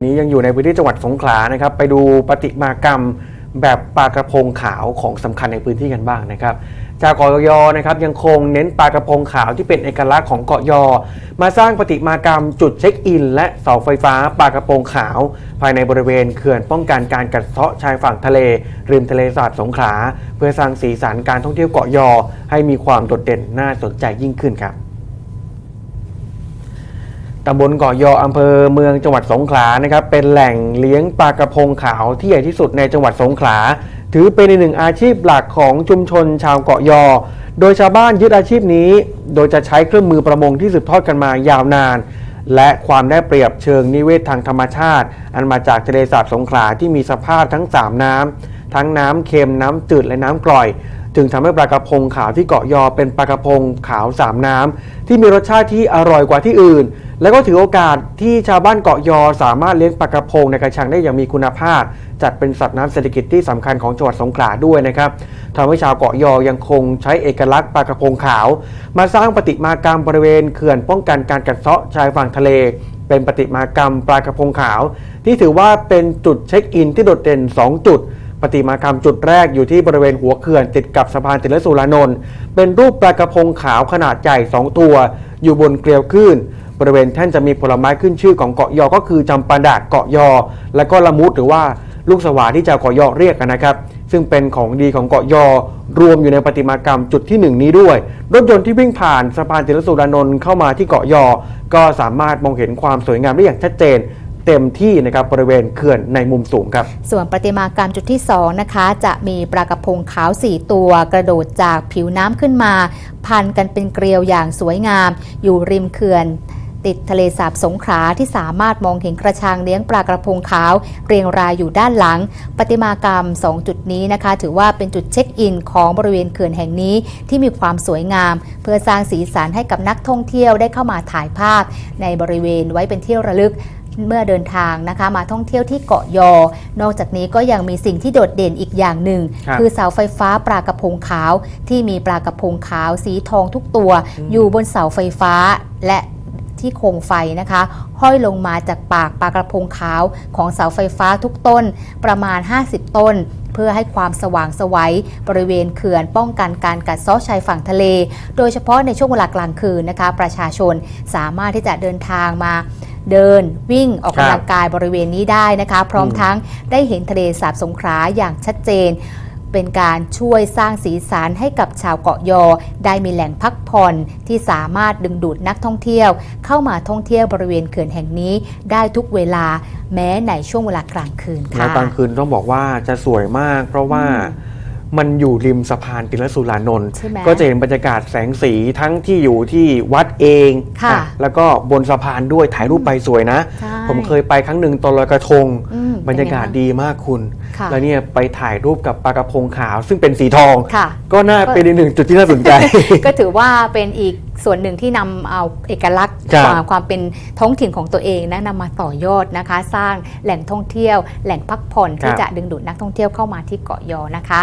นี้ยังอยู่ในพื้นที่จังหวัดสงขลานะครับไปดูปฏิมากรรมแบบปลากระพงขาวของสำคัญในพื้นที่กันบ้างนะครับจากกยอนะครับยังคงเน้นปลากระพงขาวที่เป็นเอกลักษณ์ของเกาะยอ มาสร้างปฏิมากรรมจุดเช็คอิน และเสาไฟฟ้าปลากระพงขาว ภายในบริเวณเขื่อนป้องกันการกัดเซาะชายฝั่งทะเล ริมทะเลสาบสงขลาเพื่อสร้างสีสันการท่องเที่ยวเกาะยอ ให้มีความโดดเด่นน่าสนใจยิ่งขึ้นครับ ตำบลเกาะยออำเภอเมืองจังหวัดสงขลานะครับเป็นแหล่งเลี้ยงปลากระพงขาวที่ใหญ่ที่สุดในจังหวัดสงขลา ถือเป็นอีกหนึ่งอาชีพหลักของชุมชนชาวเกาะยอ โดยชาวบ้านยึดอาชีพนี้ โดยจะใช้เครื่องมือประมงที่สืบทอดกันมายาวนาน และความได้เปรียบเชิงนิเวศทางธรรมชาติ อันมาจากทะเลสาบสงขลาที่มีสภาพทั้ง 3 น้ำทั้งน้ำเค็มน้ำจืดและน้ำกร่อย จึงทำให้ปลากระพงขาวที่เกาะยอเป็นปลากระพงขาวสามน้ำที่มีรสชาติที่อร่อยกว่าที่อื่น และก็ถือโอกาสที่ชาวบ้านเกาะยอสามารถเลี้ยงปลากระพงในกระชังได้อย่างมีคุณภาพ จัดเป็นสัตว์น้ำเศรษฐกิจที่สำคัญของจังหวัดสงขลาด้วยนะครับทำให้ชาวเกาะยอยังคงใช้เอกลักษณ์ปลากระพงขาว มาสร้างปฏิมากรรมบริเวณเขื่อนป้องกันการกัดเซาะชายฝั่งทะเลเป็นปฏิมากรรมปลากระพงขาว ที่ถือว่าเป็นจุดเช็คอินที่โดดเด่น 2 จุด ปฏิมากรรมจุดแรกอยู่ที่บริเวณหัวเขื่อนติดกับสะพานติลสุรานนท์เป็นรูปปลากระพงขาวขนาดใหญ่2ตัว อยู่บนเกลียวคลื่นบริเวณแท่นจะมีผลไม้ขึ้นชื่อของเกาะยอก็คือจำปาดะเกาะยอ และก็ละมุดหรือว่าลูกสวาที่ชาวเกาะยอเรียกกันนะครับ ซึ่งเป็นของดีของเกาะยอ รวมอยู่ในประติมากรรมจุดที่หนึ่งนี้ด้วย รถยนต์ที่วิ่งผ่านสะพานติลสุรานนท์เข้ามาที่เกาะยอ ก็สามารถมองเห็นความสวยงามได้อย่างชัดเจน เต็มที่นะครับบริเวณเขื่อนในมุมสูงครับ ส่วนประติมากรรมจุดที่ 2 นะคะ จะมีปลากระพงขาว 4 ตัวกระโดดจากผิวน้ำขึ้นมา พันกันเป็นเกลียวอย่างสวยงาม อยู่ริมเขื่อนติดทะเลสาบสงขลาที่สามารถมองเห็นกระชังเลี้ยงปลากระพงขาว เรียงรายอยู่ด้านหลังประติมากรรม 2 จุดนี้นะคะ ถือว่าเป็นจุดเช็คอินของบริเวณเขื่อนแห่งนี้ที่มีความสวยงาม เพื่อสร้างสีสันให้กับนักท่องเที่ยวได้เข้ามาถ่ายภาพ ในบริเวณไว้เป็นที่ระลึก เมื่อเดินทางนะคะ มาท่องเที่ยวที่เกาะยอ นอกจากนี้ก็ยังมีสิ่งที่โดดเด่นอีกอย่างหนึ่งครับคือเสาไฟฟ้าปลากระพงขาว ที่มีปลากระพงขาวสีทองทุกตัว อยู่บนเสาไฟฟ้าและที่โคมไฟนะคะ ห้อยลงมาจากปากปลากระพงขาวของเสาไฟฟ้าทุกต้นประมาณ 50 ต้น เพื่อให้ความสว่างสวัยบริเวณเขื่อนป้องกันการกัดเซาะชายฝั่งทะเล โดยเฉพาะในช่วงเวลากลางคืนนะคะประชาชนสามารถที่จะเดินทางมาเดินวิ่งออกกำลังกายบริเวณนี้ได้นะคะ พร้อมอืมทั้งได้เห็นทะเลสาบสงขลาอย่างชัดเจน เป็นการช่วยสร้างสีสันให้กับชาวเกาะยอ ได้มีแหล่งพักผ่อนที่สามารถดึงดูดนักท่องเที่ยว เข้ามาท่องเที่ยวบริเวณเขื่อนแห่งนี้ได้ทุกเวลาแม้ในช่วงเวลากลางคืนในค่ะกลางคืนต้องบอกว่าจะสวยมาก เพราะว่ามันอยู่ริมสะพานติลสุรานนท์ใช่ไหมก็จะเห็นบรรยากาศแสงสีทั้งที่อยู่ที่วัดเองค่ะอ่แล้วก็บนสะพานด้วยถ่ายรูปไปสวยนะใช่ผมเคยไปครั้งหนึ่งตอนลอยกระทงอืม บรรยากาศเป็นไงบ้างดีมากคุณค่ะแล้วเนี่ยไปถ่ายรูปกับปลากระพงขาว ซึ่งเป็นสีทองค่ะก็น่าเป็นอีกหนึ่งจุดที่น่าสนใจ ก็ถือว่าเป็นอีกส่วนหนึ่งที่นำเอาเอกลักษณ์ครับความความเป็นท้องถิ่นของตัวเองนะนำมาต่อยอดนะคะ สร้างแหล่งท่องเที่ยว แหล่งพักผ่อนที่ครับจะดึงดูดนักท่องเที่ยวเข้ามาที่เกาะยอนะคะ